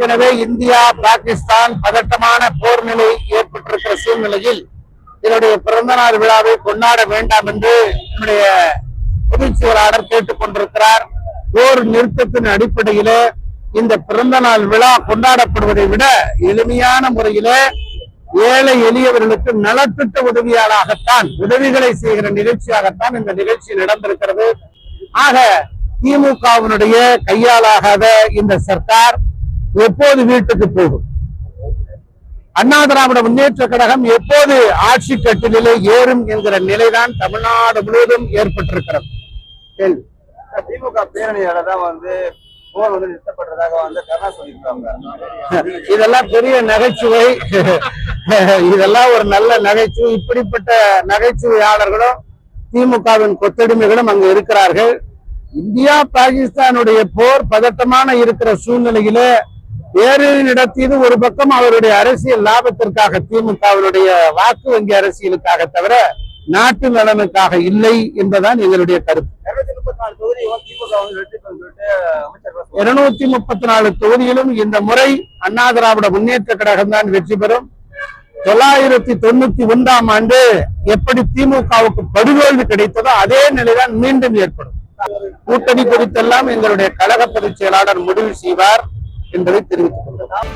ஏற்கனவே இந்தியா பாகிஸ்தான் பதட்டமான போர் நிலை ஏற்பட்டிருக்கிற சூழ்நிலையில் என்னுடைய பிறந்த நாள் விழாவை கொண்டாட வேண்டாம் என்று என்னுடைய பொதுச் செயலாளர் கேட்டுக் கொண்டிருக்கிறார். போர் நிறுத்தத்தின் அடிப்படையில இந்த பிறந்த நாள் விழா கொண்டாடப்படுவதை விட எளிமையான முறையில ஏழை எளியவர்களுக்கு நலத்திட்ட உதவியாளாகத்தான் உதவிகளை செய்கிற நிகழ்ச்சியாகத்தான் இந்த நிகழ்ச்சி நடந்திருக்கிறது. ஆக திமுகவினுடைய கையாலாகாத இந்த சர்க்கார் எப்போது வீட்டுக்கு போகும்? அண்ணா திராவிட முன்னேற்ற கழகம் எப்போது ஆட்சி கட்டிலே ஏறும் என்கிற நிலைதான் தமிழ்நாடு முழுவதும் ஏற்பட்டிருக்கிறது. கேள்வி. திமுக பேரணியால தான் வந்து போர் வந்து நிறுத்தப்படுறதாக வந்து கருணா சொல்லியிருக்காங்க. இதெல்லாம் பெரிய நகைச்சுவை. இதெல்லாம் ஒரு நல்ல நகைச்சுவை. இப்படிப்பட்ட நகைச்சுவையாளர்களும் திமுகவின் கொத்தடிமைகளும் அங்கு இருக்கிறார்கள். இந்தியா பாகிஸ்தானுடைய போர் பதட்டமான இருக்கிற சூழ்நிலையில வேறு நடத்தியது ஒரு பக்கம் அவருடைய அரசியல் லாபத்திற்காக திமுகவினுடைய வாக்கு வங்கி அரசியலுக்காக தவிர நாட்டு நலனுக்காக இல்லை என்பதுதான் எங்களுடைய கருத்து. இருநூத்தி முப்பத்தி நாலு தொகுதியிலும் இந்த முறை அண்ணா திராவிட முன்னேற்ற கழகம் தான் வெற்றி பெறும். தொள்ளாயிரத்தி தொண்ணூத்தி ஒன்றாம் ஆண்டு எப்படி திமுகவுக்கு படுதோல்வி கிடைத்ததோ அதே நிலைதான் மீண்டும் ஏற்படும். கூட்டணி குறித்தெல்லாம் எங்களுடைய கழக பொதுச் செயலாளர் முடிவு செய்வார். என்பதை தெரிவித்துக் கொள்ளலாம்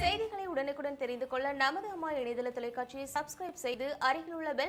செய்திகளை உடனுக்குடன் தெரிந்து கொள்ள நமது அம்மா இணையதள தொலைக்காட்சியை சப்ஸ்கிரைப் செய்து அருகில் உள்ள பெல்